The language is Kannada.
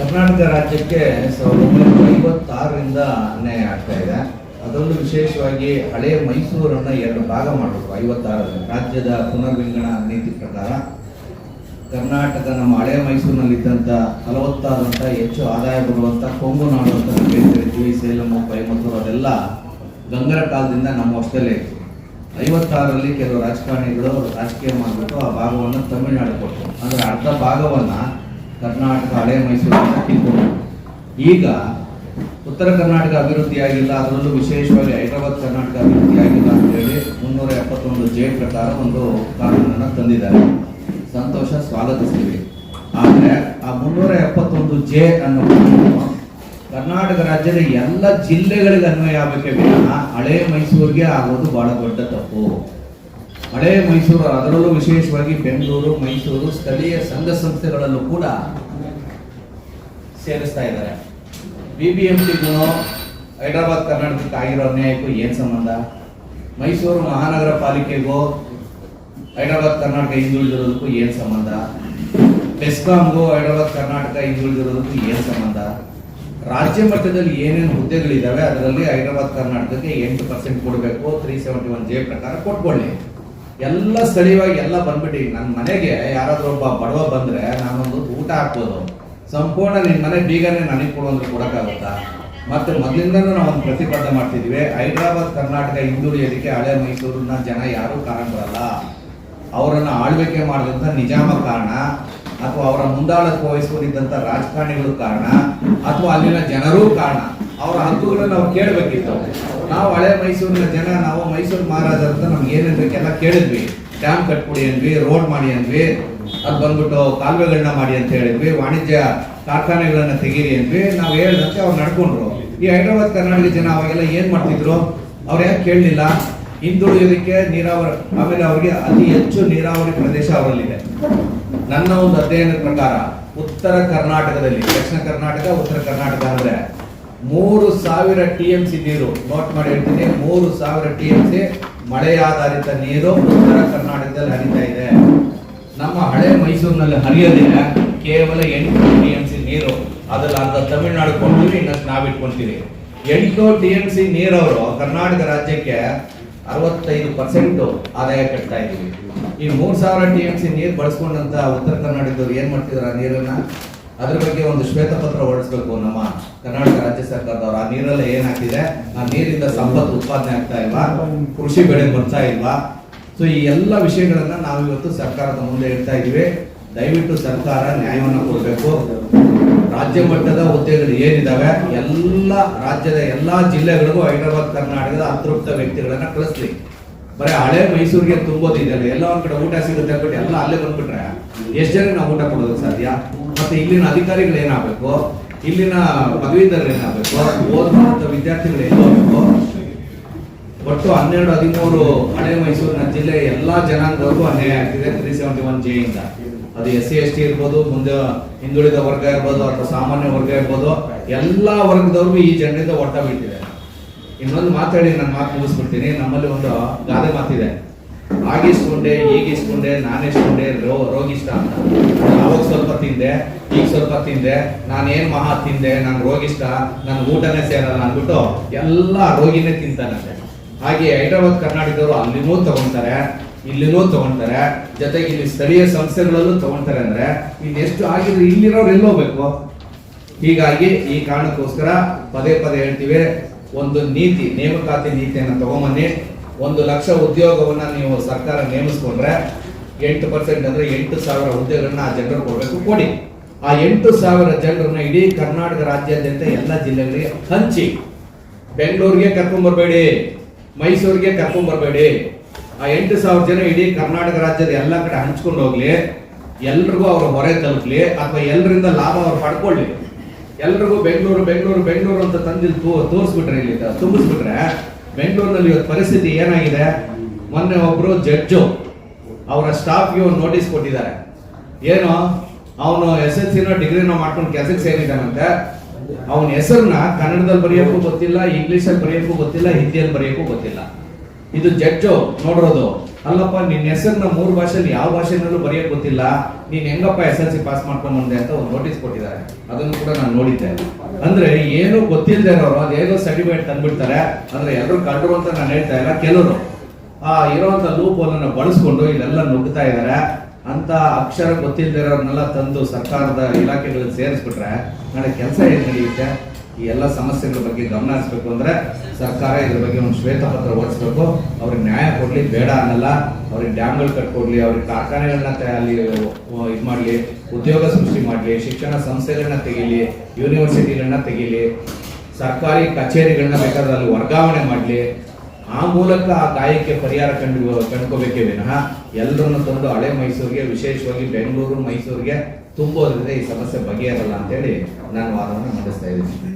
ಕರ್ನಾಟಕ ರಾಜ್ಯಕ್ಕೆ ಸಾವಿರದ ಒಂಬೈನೂರ ಐವತ್ತಾರರಿಂದ ಅನ್ಯಾಯ ಆಗ್ತಾ ಇದೆ. ಅದರಲ್ಲೂ ವಿಶೇಷವಾಗಿ ಹಳೆಯ ಮೈಸೂರನ್ನು ಎರಡು ಭಾಗ ಮಾಡಬೇಕು ಐವತ್ತಾರರಲ್ಲಿ ರಾಜ್ಯದ ಪುನರ್ವಿಂಗಡ ನೀತಿ ಪ್ರಕಾರ ಕರ್ನಾಟಕ ನಮ್ಮ ಹಳೆಯ ಮೈಸೂರಿನಲ್ಲಿದ್ದಂಥ ಫಲವತ್ತಾದಂಥ ಹೆಚ್ಚು ಆದಾಯ ಬರುವಂಥ ಕೊಂಗು ನಾಡು ಅಂತ ಹೇಳ್ತಿರ್ತೀವಿ ಸೇಲಂ, ಕೊಯಮತ್ತೂರು ಅದೆಲ್ಲ ಗಂಗರ ಕಾಲದಿಂದ ನಮ್ಮ ವರ್ಷದಲ್ಲೇ ಇತ್ತು. ಐವತ್ತಾರರಲ್ಲಿ ಕೆಲವು ರಾಜಕಾರಣಿಗಳು ರಾಜಕೀಯ ಮಾಡಿಬಿಟ್ಟು ಆ ಭಾಗವನ್ನು ತಮಿಳುನಾಡು ಕೊಟ್ಟರು. ಅಂದರೆ ಅರ್ಧ ಭಾಗವನ್ನು ಕರ್ನಾಟಕ, ಹಳೆ ಮೈಸೂರು ಕಿತ್ಕೊಂಡು ಈಗ ಉತ್ತರ ಕರ್ನಾಟಕ ಅಭಿವೃದ್ಧಿ ಆಗಿಲ್ಲ, ಅದರಲ್ಲೂ ವಿಶೇಷವಾಗಿ ಹೈದರಾಬಾದ್ ಕರ್ನಾಟಕ ಅಭಿವೃದ್ಧಿ ಆಗಿಲ್ಲ ಅಂತ ಹೇಳಿ ಮುನ್ನೂರ ಎಪ್ಪತ್ತೊಂದು ಜೆ ಪ್ರಕಾರ ಒಂದು ಕಾನೂನನ್ನು ತಂದಿದ್ದಾರೆ. ಸಂತೋಷ, ಸ್ವಾಗತಿಸ್ತೀವಿ. ಆದರೆ ಆ ಮುನ್ನೂರ ಎಪ್ಪತ್ತೊಂದು ಜೆ ಅನ್ನೋ ಕರ್ನಾಟಕ ರಾಜ್ಯದ ಎಲ್ಲ ಜಿಲ್ಲೆಗಳಿಗೆ ಅನ್ವಯ ಆಗಬೇಕೇ ವಿನಃ ಹಳೆ ಮೈಸೂರಿಗೆ ಆಗೋದು ಬಹಳ ದೊಡ್ಡ ತಪ್ಪು. ಹಳೆ ಮೈಸೂರು, ಅದರಲ್ಲೂ ವಿಶೇಷವಾಗಿ ಬೆಂಗಳೂರು, ಮೈಸೂರು ಸ್ಥಳೀಯ ಸಂಘ ಸಂಸ್ಥೆಗಳಲ್ಲೂ ಕೂಡ ಸೇರಿಸ್ತಾ ಇದ್ದಾರೆ. ಬಿ ಬಿ ಎಂ ಸಿಗೂ ಹೈದರಾಬಾದ್ ಕರ್ನಾಟಕಕ್ಕೆ ಆಗಿರೋ ಅನ್ಯಾಯಕ್ಕೂ ಏನು ಸಂಬಂಧ? ಮೈಸೂರು ಮಹಾನಗರ ಪಾಲಿಕೆಗೂ ಹೈದರಾಬಾದ್ ಕರ್ನಾಟಕ ಹಿಂದುಳಿದಿರೋದಕ್ಕೂ ಏನು ಸಂಬಂಧ? ಬೆಸ್ಕಾಂಗೂ ಹೈದರಾಬಾದ್ ಕರ್ನಾಟಕ ಹಿಂದುಳಿದಿರೋದಕ್ಕೂ ಏನು ಸಂಬಂಧ? ರಾಜ್ಯ ಮಟ್ಟದಲ್ಲಿ ಏನೇನು ಹುದ್ದೆಗಳಿದ್ದಾವೆ ಅದರಲ್ಲಿ ಹೈದರಾಬಾದ್ ಕರ್ನಾಟಕಕ್ಕೆ ಎಂಟು ಪರ್ಸೆಂಟ್ ಕೊಡಬೇಕು ತ್ರೀ ಸೆವೆಂಟಿ ಒನ್ ಜೆ ಪ್ರಕಾರ ಕೊಟ್ಕೊಳ್ಳಿ. ಎಲ್ಲ ಸ್ಥಳೀಯವಾಗಿ ಎಲ್ಲ ಬಂದ್ಬಿಟ್ಟು ನನ್ನ ಮನೆಗೆ ಯಾರಾದ್ರೂ ಒಬ್ಬ ಬಡವ ಬಂದ್ರೆ ನಾನೊಂದು ಊಟ ಹಾಕ್ಬೋದು. ಸಂಪೂರ್ಣ ನಿನ್ನ ಮನೆ ಬೀಗನೇ ನನಗೆ ಕೊಡು ಅಂದ್ರೆ ಕೊಡೋಕ್ಕಾಗುತ್ತಾ? ಮತ್ತೆ ಮೊದಲಿಂದನೂ ನಾವು ಒಂದು ಪ್ರತಿಪಾದನೆ ಮಾಡ್ತಿದ್ವಿ, ಹೈದರಾಬಾದ್, ಕರ್ನಾಟಕ ಹಿಂದುಳಿಯೋದಕ್ಕೆ ಹಳೆ ಮೈಸೂರಿನ ಜನ ಯಾರೂ ಕಾರಣ ಬರಲ್ಲ ಅವರನ್ನು ಆಳ್ವಿಕೆ ಮಾಡಿದಂಥ ನಿಜಾಮ ಕಾರಣ. ಅಥವಾ ಅವರ ಮುಂದಾಳತ್ವ ವಹಿಸ್ಕೊಂಡಿದ್ದಂಥ ರಾಜಕಾರಣಿಗಳು ಕಾರಣ, ಅಥವಾ ಅಲ್ಲಿನ ಜನರೂ ಕಾರಣ, ಅವರ ಹಕ್ಕುಗಳನ್ನು ನಾವು ಕೇಳಬೇಕಿತ್ತು. ನಾವು ಹಳೆ ಮೈಸೂರಿನ ಜನ, ನಾವು ಮೈಸೂರು ಮಹಾರಾಜರ ಅಂತ ನಮ್ಗೆ ಏನೇನು ಬೇಕೆಲ್ಲ ಕೇಳಿದ್ವಿ. ಡ್ಯಾಮ್ ಕಟ್ಕೊಡಿ ಅಂದ್ವಿ ರೋಡ್ ಮಾಡಿ ಅಂದ್ವಿ. ಅದು ಬಂದ್ಬಿಟ್ಟು ಕಾಲುವೆಗಳನ್ನ ಮಾಡಿ ಅಂತ ಹೇಳಿದ್ವಿ. ವಾಣಿಜ್ಯ ಕಾರ್ಖಾನೆಗಳನ್ನ ತೆಗೀರಿ ಅಂದ್ವಿ. ನಾವು ಹೇಳ್ದಂತೆ ಅವ್ರು ನಡ್ಕೊಂಡ್ರು. ಈ ಹೈದರಾಬಾದ್ ಕರ್ನಾಟಕ ಜನ ಅವಾಗೆಲ್ಲ ಏನ್ ಮಾಡ್ತಿದ್ರು? ಅವ್ರು ಯಾಕೆ ಕೇಳಲಿಲ್ಲ? ಹಿಂದುಳಿಯೋದಕ್ಕೆ ನೀರಾವರಿ ಆಮೇಲೆ ಅವರಿಗೆ ಅತಿ ಹೆಚ್ಚು ನೀರಾವರಿ ಪ್ರದೇಶ ಅವರಲ್ಲಿದೆ. ನನ್ನ ಒಂದು ಅಧ್ಯಯನದ ಪ್ರಕಾರ, ಉತ್ತರ ಕರ್ನಾಟಕದಲ್ಲಿ, ದಕ್ಷಿಣ ಕರ್ನಾಟಕ, ಉತ್ತರ ಕರ್ನಾಟಕ ಅಂದ್ರೆ ಮೂರು ಸಾವಿರ ಟಿ ಎಂ ಸಿ ನೀರು ನೋಟ್ ಮಾಡಿ ಹೇಳ್ತೀನಿ, ಮೂರು ಸಾವಿರ ಟಿ ಎಂ ಸಿ ಮಳೆ ಆಧಾರಿತ ನೀರು ಉತ್ತರ ಕರ್ನಾಟಕದಲ್ಲಿ ಹರಿತಾ ಇದೆ. ನಮ್ಮ ಹಳೆ ಮೈಸೂರಿನಲ್ಲಿ ಹರಿಯೋದಿಲ್ಲ, ಕೇವಲ ಎಂಟು ಟಿ ಎಂ ಸಿ ನೀರು, ಅದ್ರಲ್ಲಿ ಅರ್ಧ ತಮಿಳ್ನಾಡು ಕೊಂಡ್ತೀವಿ ಇನ್ನಷ್ಟು ನಾವ್ ಇಟ್ಕೊಂತೀವಿ ಎಂಟು ಟಿ ಎಂ ಸಿ ನೀರವರು ಕರ್ನಾಟಕ ರಾಜ್ಯಕ್ಕೆ ಅರವತ್ತೈದು ಪರ್ಸೆಂಟ್ ಆದಾಯ ಕಟ್ತಾ ಇದ್ದೀವಿ. ಈ ಮೂರ್ ಸಾವಿರ ಟಿ ಎಂ ಸಿ ನೀರು ಬಳಸ್ಕೊಂಡಂತ ಉತ್ತರ ಕರ್ನಾಟಕದವ್ರು ಏನ್ ಮಾಡ್ತಿದಾರೆ ಆ ನೀರನ್ನ? ಅದ್ರ ಬಗ್ಗೆ ಒಂದು ಶ್ವೇತಪತ್ರ ಹೊರಡಿಸ್ಬೇಕು ನಮ್ಮ ಕರ್ನಾಟಕ ರಾಜ್ಯ ಸರ್ಕಾರದವ್ರು. ಆ ನೀರಲ್ಲಿ ಏನಾಗ್ತಿದೆ ಆ ನೀರಿಂದ ಸಂಪತ್ತು ಉತ್ಪಾದನೆ ಆಗ್ತಾ ಇಲ್ವಾ? ಕೃಷಿ ಬೆಳೆ ಬರ್ತಾ ಇಲ್ವಾ? ಸೊ ಈ ಎಲ್ಲ ವಿಷಯಗಳನ್ನ ನಾವಿವತ್ತು ಸರ್ಕಾರದ ಮುಂದೆ ಇಡ್ತಾ ಇದೀವಿ ದಯವಿಟ್ಟು ಸರ್ಕಾರ ನ್ಯಾಯವನ್ನು ಕೊಡಬೇಕು. ರಾಜ್ಯ ಮಟ್ಟದ ಹುದ್ದೆಗಳು ಏನಿದಾವೆ, ಎಲ್ಲ ರಾಜ್ಯದ ಎಲ್ಲಾ ಜಿಲ್ಲೆಗಳಿಗೂ ಹೈದರಾಬಾದ್, ಕರ್ನಾಟಕದ ಅತೃಪ್ತ ವ್ಯಕ್ತಿಗಳನ್ನ ಕಳಿಸ್ಲಿ. ಬರೀ ಹಳೆ ಮೈಸೂರಿಗೆ ತುಂಬೋದಿದೆಯಲ್ಲ ಎಲ್ಲ ಒಂದ್ ಕಡೆ ಊಟ ಸಿಗುತ್ತೆ ಅಂದ್ಬಿಟ್ಟು ಎಲ್ಲ ಅಲ್ಲೇ ಬಂದ್ಬಿಟ್ರೆ ಎಷ್ಟು ಜನ ನಾವು ಊಟ ಕೊಡೋದಕ್ಕೆ ಸಾಧ್ಯ? ಮತ್ತೆ ಇಲ್ಲಿನ ಅಧಿಕಾರಿಗಳು ಏನಾಗಬೇಕು? ಇಲ್ಲಿನ ಪದವೀಧರರು ಏನಾಗಬೇಕು? ಓದುವಂತ ವಿದ್ಯಾರ್ಥಿಗಳು ಏನು ಹೋಗ್ಬೇಕು? ಒಟ್ಟು ಹನ್ನೆರಡು, ಹದಿಮೂರು ಹಳೆ ಮೈಸೂರಿನ ಜಿಲ್ಲೆ ಎಲ್ಲಾ ಜನಾಂಗದವ್ರಿಗೂ ಅನ್ಯಾಯ ಆಗ್ತಿದೆ ತ್ರೀ ಸೆವೆಂಟಿ ಒನ್ ಜೆ ಇಂದ. ಅದು ಎಸ್ ಸಿ ಎಸ್ ಟಿ ಇರ್ಬೋದು, ಮುಂದೆ ಹಿಂದುಳಿದ ವರ್ಗ ಇರ್ಬೋದು ಅಥವಾ ಸಾಮಾನ್ಯ ವರ್ಗ ಇರ್ಬೋದು, ಎಲ್ಲ ವರ್ಗದವ್ರಿಗೂ ಈ ಜನರಿಂದ ಒಟ್ಟ ಬಿಟ್ಟಿದೆ. ಇನ್ನೊಂದು ಮಾತಾಡಿ ನಾನು ಮಾತು ಮುಗಿಸ್ಬಿಡ್ತೀನಿ. ನಮ್ಮಲ್ಲಿ ಒಂದು ಗಾದೆ ಮಾತಿದೆ. ಆಗಿಸ್ಕೊಂಡೆ ಈಗಿಸ್ಕೊಂಡೆ ನಾನಿಸ್ಕೊಂಡೆ ರೋ ರೋಗಿಷ್ಟ ಅಂತ. ಅವಾಗ ಸ್ವಲ್ಪ ತಿಂದೆ, ಈಗ ಸ್ವಲ್ಪ ತಿಂದೆ ನಾನೇನು ಮಹಾ ತಿಂದೆ, ನಾನು ರೋಗಿಷ್ಟ ನನ್ನ ಊಟನೇ ಸೇರಲ್ಲ ಅಂದ್ಬಿಟ್ಟು ಎಲ್ಲ ರೋಗಿನೇ ತಿಂತಾನಂತೆ. ಹಾಗೆ ಹೈದರಾಬಾದ್, ಕರ್ನಾಟಕದವರು ಅಲ್ಲಿಗೂ ತಗೊಂತಾರೆ. ಇಲ್ಲಿನೂ ತಗೊಂತಾರೆ ಜೊತೆಗೆ ಇಲ್ಲಿ ಸ್ಥಳೀಯ ಸಂಸ್ಥೆಗಳಲ್ಲೂ ತಗೊಂತಾರೆ ಅಂದ್ರೆ ಇನ್ನೆಷ್ಟು ಆಗಿದ್ರೆ ಇಲ್ಲಿರೋರು ಎಲ್ಲಿ ಹೋಗ್ಬೇಕು? ಹೀಗಾಗಿ ಈ ಕಾರಣಕ್ಕೋಸ್ಕರ ಪದೇ ಪದೇ ಹೇಳ್ತೀವಿ, ಒಂದು ನೀತಿ, ನೇಮಕಾತಿ ನೀತಿಯನ್ನು ತಗೊಂಬನ್ನಿ. ಒಂದು ಲಕ್ಷ ಉದ್ಯೋಗವನ್ನ ನೀವು ಸರ್ಕಾರ ನೇಮಿಸ್ಕೊಂಡ್ರೆ ಎಂಟು ಪರ್ಸೆಂಟ್ ಅಂದ್ರೆ ಎಂಟು ಸಾವಿರ ಹುದ್ದೆಗಳನ್ನ ಆ ಜನರು ಕೊಡಬೇಕು, ಕೊಡಿ. ಆ ಎಂಟು ಸಾವಿರ ಜನರನ್ನ ಇಡೀ ಕರ್ನಾಟಕ ರಾಜ್ಯಾದ್ಯಂತ ಎಲ್ಲ ಜಿಲ್ಲೆಗಳಿಗೆ ಹಂಚಿ. ಬೆಂಗಳೂರಿಗೆ ಕರ್ಕೊಂಡ್ಬರ್ಬೇಡಿ ಮೈಸೂರಿಗೆ ಕರ್ಕೊಂಡ್ ಬರ್ಬೇಡಿ ಆ ಎಂಟು ಸಾವಿರ ಜನ ಇಡೀ ಕರ್ನಾಟಕ ರಾಜ್ಯದ ಎಲ್ಲ ಕಡೆ ಹಂಚ್ಕೊಂಡು ಹೋಗ್ಲಿ, ಎಲ್ರಿಗೂ ಅವ್ರ ಹೊರೆ ತಲುಪಲಿ, ಅಥವಾ ಎಲ್ಲರಿಂದ ಲಾಭ ಅವ್ರು ಪಡ್ಕೊಳ್ಳಿ. ಎಲ್ರಿಗೂ ಬೆಂಗಳೂರು ಬೆಂಗಳೂರು ಬೆಂಗಳೂರು ಅಂತ ತಂದಿ ತೋರಿಸ್ಬಿಟ್ರೆ ಇಲ್ಲಿ, ತುಂಬಿಸ್ಬಿಟ್ರೆ, ಬೆಂಗಳೂರಿನಲ್ಲಿ ಇವತ್ತು ಪರಿಸ್ಥಿತಿ ಏನಾಗಿದೆ? ಮೊನ್ನೆ ಒಬ್ರು ಜಡ್ಜು, ಅವರ ಸ್ಟಾಫ್ಗೆ ಒಂದು ನೋಟಿಸ್ ಕೊಟ್ಟಿದ್ದಾರೆ. ಏನು? ಅವನು ಎಸ್ ಎಲ್ ಸಿನೋ ಡಿಗ್ರಿನೋ ಮಾಡ್ಕೊಂಡು ಕೆಲಸಕ್ಕೆ ಸೇರಿದ್ದಾನಂತೆ. ಅವನ ಹೆಸರನ್ನ ಕನ್ನಡದಲ್ಲಿ ಬರೆಯೋಕ್ಕೂ ಗೊತ್ತಿಲ್ಲ ಇಂಗ್ಲೀಷಲ್ಲಿ ಬರೆಯೋಕ್ಕೂ ಗೊತ್ತಿಲ್ಲ ಹಿಂದಿಯಲ್ಲಿ ಬರೆಯೋಕ್ಕೂ ಗೊತ್ತಿಲ್ಲ. ಇದು ಜಡ್ಜು, ನೋಡಿರೋದು. ಅಲ್ಲಪ್ಪ, ನಿನ್ನ ಹೆಸರನ್ನ ಮೂರು ಭಾಷೆಯಲ್ಲಿ ಯಾವ ಭಾಷೆನಲ್ಲೂ ಬರೆಯಕ್ ಗೊತ್ತಿಲ್ಲ. ನೀನ್ ಹೆಂಗಪ್ಪ ಎಸ್ ಎಲ್ ಸಿ ಪಾಸ್ ಮಾಡ್ಕೊಂಡ್ ಬಂದೆ ಅಂತ ಒಂದು ನೋಟಿಸ್ ಕೊಟ್ಟಿದ್ದಾರೆ. ಅದನ್ನು ಕೂಡ ನಾನು ನೋಡಿದ್ದೆ. ಅಂದ್ರೆ ಏನು ಗೊತ್ತಿಲ್ಲದೆ ಇರೋರು ಅದೇನೋ ಸರ್ಟಿಫಿಕೇಟ್ ತಂದ್ಬಿಡ್ತಾರೆ. ಅಂದ್ರೆ ಎಲ್ಲರೂ ಕಂಡ್ರು ಅಂತ ನಾನು ಹೇಳ್ತಾ ಇಲ್ಲ, ಕೆಲವರು. ಆ ಇರೋಂತ ಲೂಪ್ ಅನ್ನ ಬಳಸ್ಕೊಂಡು ಇಲ್ಲೆಲ್ಲ ನುಗ್ತಾ ಇದ್ದಾರೆ ಅಂತ ಅಕ್ಷರ ಗೊತ್ತಿಲ್ಲದೆ ಇರೋರ್ನೆಲ್ಲ ತಂದು ಸರ್ಕಾರದ ಇಲಾಖೆಗಳಲ್ಲಿ ಸೇರಿಸ್ಬಿಟ್ರೆ, ನಾಳೆ ಕೆಲಸ ಏನ್ ನಡೆಯುತ್ತೆ? ಈ ಎಲ್ಲ ಸಮಸ್ಯೆಗಳ ಬಗ್ಗೆ ಗಮನ ಹರಿಸ್ಬೇಕು ಅಂದ್ರೆ ಸರ್ಕಾರ ಇದ್ರ ಬಗ್ಗೆ ಒಂದು ಶ್ವೇತಪತ್ರ ಓಡಿಸ್ಬೇಕು ಅವ್ರಿಗೆ ನ್ಯಾಯ ಕೊಡ್ಲಿ, ಬೇಡ ಅನ್ನಲ್ಲ. ಅವ್ರಿಗೆ ಡ್ಯಾಮ್ಗಳು ಕಟ್ಕೊಡ್ಲಿ, ಅವ್ರಿಗೆ ಕಾರ್ಖಾನೆಗಳನ್ನ ಅಲ್ಲಿ ಇದು ಮಾಡ್ಲಿ, ಉದ್ಯೋಗ ಸೃಷ್ಟಿ ಮಾಡ್ಲಿ, ಶಿಕ್ಷಣ ಸಂಸ್ಥೆಗಳನ್ನ ತೆಗೀಲಿ, ಯೂನಿವರ್ಸಿಟಿಗಳನ್ನ ತೆಗೀಲಿ, ಸರ್ಕಾರಿ ಕಚೇರಿಗಳನ್ನ ಬೇಕಾದ್ರೆ ಅಲ್ಲಿ ವರ್ಗಾವಣೆ ಮಾಡ್ಲಿ. ಆ ಮೂಲಕ ಆ ಗಾಯಕ್ಕೆ ಪರಿಹಾರ ಕಂಡು, ಕಂಡ್ಕೋಬೇಕೇ ವಿನಃ ಎಲ್ಲರನ್ನು ತಂದು ಹಳೆ ಮೈಸೂರಿಗೆ, ವಿಶೇಷವಾಗಿ ಬೆಂಗಳೂರು, ಮೈಸೂರಿಗೆ ತುಂಬೋದ್ರಿಂದ ಈ ಸಮಸ್ಯೆ ಬಗೆಹರಲ್ಲ ಅಂತೇಳಿ ನಾನು ವಾದವನ್ನು ಮಂಡಿಸ್ತಾ ಇದ್ದೀನಿ.